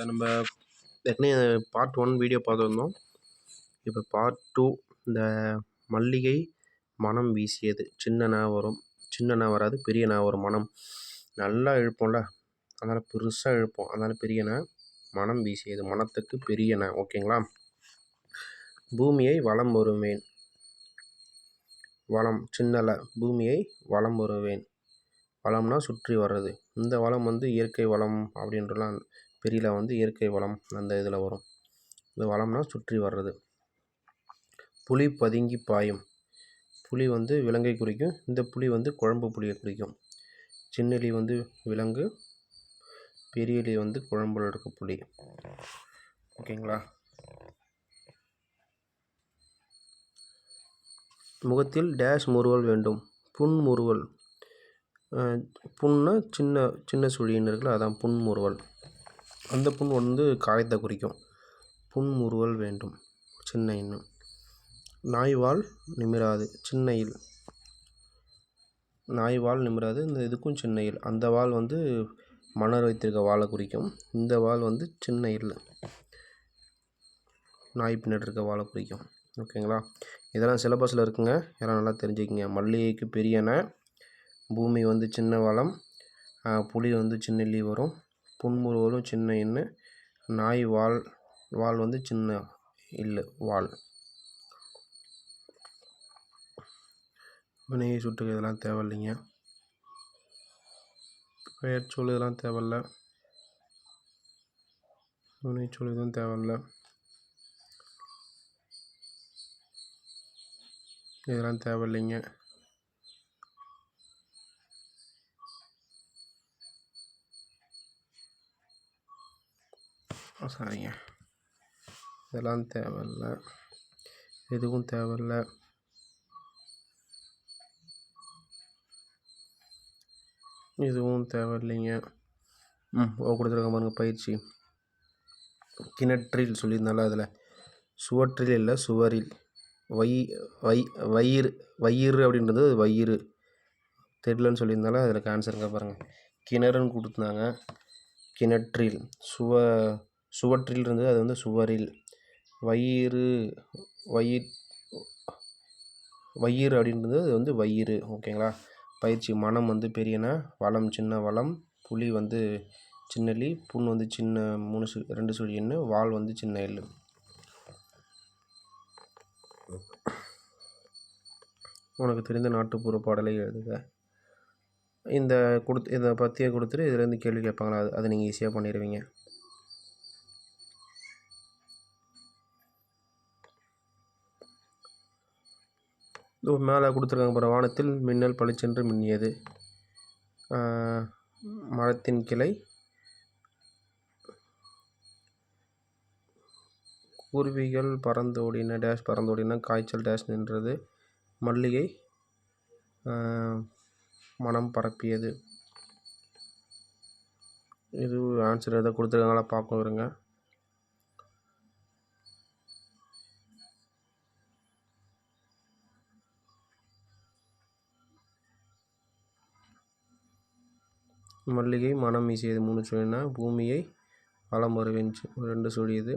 இப்போ நம்ம ஏற்கனவே பார்ட் ஒன் வீடியோ பார்த்துருந்தோம். இப்போ பார்ட் டூ இந்த மல்லிகை மனம் வீசியது. சின்ன நா வரும். சின்ன நா வராது பெரிய நா வரும் மனம். நல்லா இழுப்போம்ல. அதனால் பெருசாக இழுப்போம். அதனால் பெரிய நா மனம் வீசியது. மனத்துக்கு பெரிய நா. ஓகேங்களா? பூமியை வளம் வருவேன். வளம் சின்னல. பூமியை வளம் வருவேன். வளம்னா சுற்றி வர்றது. இந்த வளம் வந்து இயற்கை வளம் அப்படின்றலாம் பெரியல வந்து இயற்கை வளம் அந்த இதில் வரும். இந்த வளம்னா சுற்றி வர்றது. புலி பதுங்கி பாயும். புலி வந்து விலங்கை குறிக்கும். இந்த புலி வந்து குழம்பு புளியை குறிக்கும். சின்னலி வந்து விலங்கு பெரியலி வந்து குழம்புல இருக்க புளி ஓகேங்களா? முகத்தில் டேஷ் முறுவல் வேண்டும். புன் முறுவல். புண்ணா சின்ன சின்ன சுழின்னு இருக்குல்ல அதான் புன்முறுவல் அந்த புண் வந்து காயத்தை குறிக்கும். புன்முறுவல் வேண்டும். சின்ன இன்னும் நாய்வால் நிமிராது. சின்னையில் நாய்வால் நிமிராது. இந்த இதுக்கும் சின்ன இல். அந்த வால் வந்து மணர் வைத்திருக்க வாழை குறிக்கும். இந்த வால் வந்து சின்ன இல். நாய் பின்னாடி இருக்க வாழை குறிக்கும். ஓகேங்களா? இதெல்லாம் சிலபஸில் இருக்குங்க. எல்லாம் நல்லா தெரிஞ்சுக்கிங்க. மல்லிகைக்கு பெரியன பூமி வந்து சின்ன வளம். புளி வந்து சின்ன லீ வரும். புன்முறுவலும் சின்ன எண்ணு நாய் வால் வால் வந்து சின்ன இல்லை வால். வினையை சுட்டுக்கு இதெல்லாம் தேவையில்லைங்க. பெயர் சொல் இதெல்லாம் தேவையில்ல. வினை சொல் இதுவும் தேவையில்ல. இதெல்லாம் தேவையில்லைங்க. சாரிங்க இதெல்லாம் தேவையில்ல. எதுவும் தேவையில்ல. இதுவும் தேவையில்லைங்க. ம் ஓ கொடுத்துருக்க பாருங்க பயிற்சி. கிணற்றில் சொல்லியிருந்தால அதில். சுவற்றில் இல்லை சுவரில். வை வை வயிறு வயிறு அப்படின்றது வயிறு. தெரியலன்னு சொல்லியிருந்தாலும் அதில் ஆன்சருங்க பாருங்கள் கிணறுன்னு கொடுத்துருந்தாங்க. கிணற்றில் சுவ சுவற்றில் இருந்தது அது வந்து சுவரில். வயிறு வயிற் வயிறு அப்படின்றது அது வந்து வயிறு ஓகேங்களா? பயிற்சி மனம் வந்து பெரியன வளம் சின்ன வளம் புலி வந்து சின்னலி புண் வந்து சின்ன மூணு சு ரெண்டு சுழி எண்ணு வால் வந்து சின்ன எள்ளு. உனக்கு தெரிந்த நாட்டுப்புற பாடலை எழுதுக. இந்த கொடுத்து இதை பற்றியே கொடுத்துட்டு இதுலேருந்து கேள்வி கேட்பாங்களா? அது அதை நீங்கள் ஈஸியாக பண்ணிடுவீங்க மேலே கொடுத்துருக்காங்க பாரு. வானத்தில் மின்னல் பளிச்சென்று மின்னியது. மரத்தின் கிளை. குருவிகள் பறந்தோடின டேஷ் பறந்தோடின காய்ச்சல் டேஷ் நின்றது. மல்லிகை மனம் பரப்பியது. இது ஆன்சர் எதாவது கொடுத்துருக்காங்களா? பார்க்க வருங்க மல்லிகை மனம் வீசியது மூணு சொல்லினா பூமியை வளம் வருவேன் ரெண்டு சொல்லியது.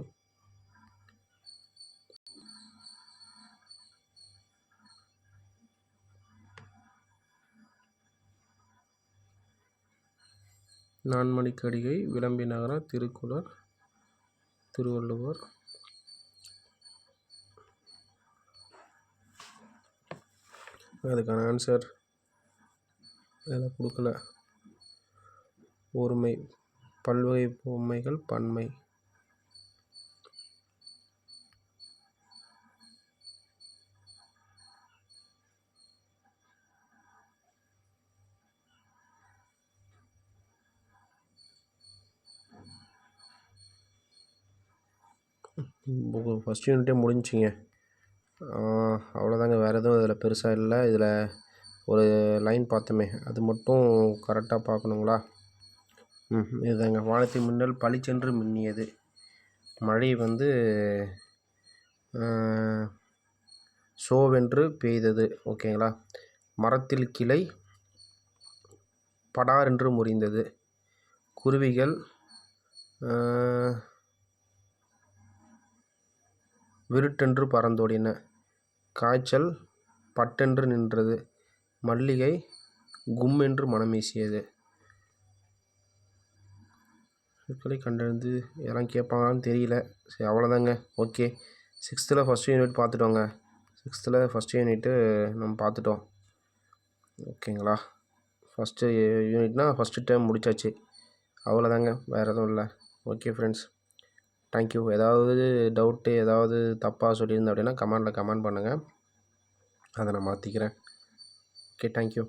நான்மணிக்கடிகை விளம்பி நகர திருக்குளர் திருவள்ளுவர். அதுக்கான ஆன்சர் அதில் கொடுக்கல? ஒருமை பல்வகை பொம்மைகள் பன்மை. ஃபஸ்ட் யூனிட்டே முடிஞ்சிங்க அவ்வளோதாங்க வேறு எதுவும் இதில் பெருசாக இல்லை. இதில் ஒரு லைன் பார்த்தோமே. அது மட்டும் கரெக்டாக பார்க்கணுங்களா? இதுதாங்க வானத்தின் மின்னல் பளிச்சென்று மின்னியது. மழை வந்து சோவென்று பெய்தது. ஓகேங்களா? மரத்தில் கிளை படார் என்று முறிந்தது. குருவிகள் விருட்டென்று பறந்தோடின. காய்ச்சல் பட்டென்று நின்றது. மல்லிகை கும்மென்று மனம் வீசியது சொற்களை கண்டறிந்து யாரும் கேட்பாங்களான்னு தெரியல. சரி அவ்வளோதாங்க. ஓகே. சிக்ஸ்த்தில் ஃபஸ்ட் யூனிட் பார்த்துட்டோங்க. சிக்ஸ்த்தில் ஃபஸ்ட் யூனிட்டு நம்ம பார்த்துட்டோம். ஓகேங்களா? ஃபஸ்ட்டு யூனிட்னா ஃபஸ்ட்டு டைம் முடிச்சாச்சு. அவ்வளோதாங்க. வேறு எதுவும் இல்லை. Okay friends. தேங்க்யூ ஏதாவது டவுட்டு ஏதாவது தப்பாக சொல்லியிருந்தேன் அப்படின்னா கமெண்டில் கமெண்ட் பண்ணுங்கள் அதை நான் மாற்றிக்கிறேன் ஓகே தேங்க்யூ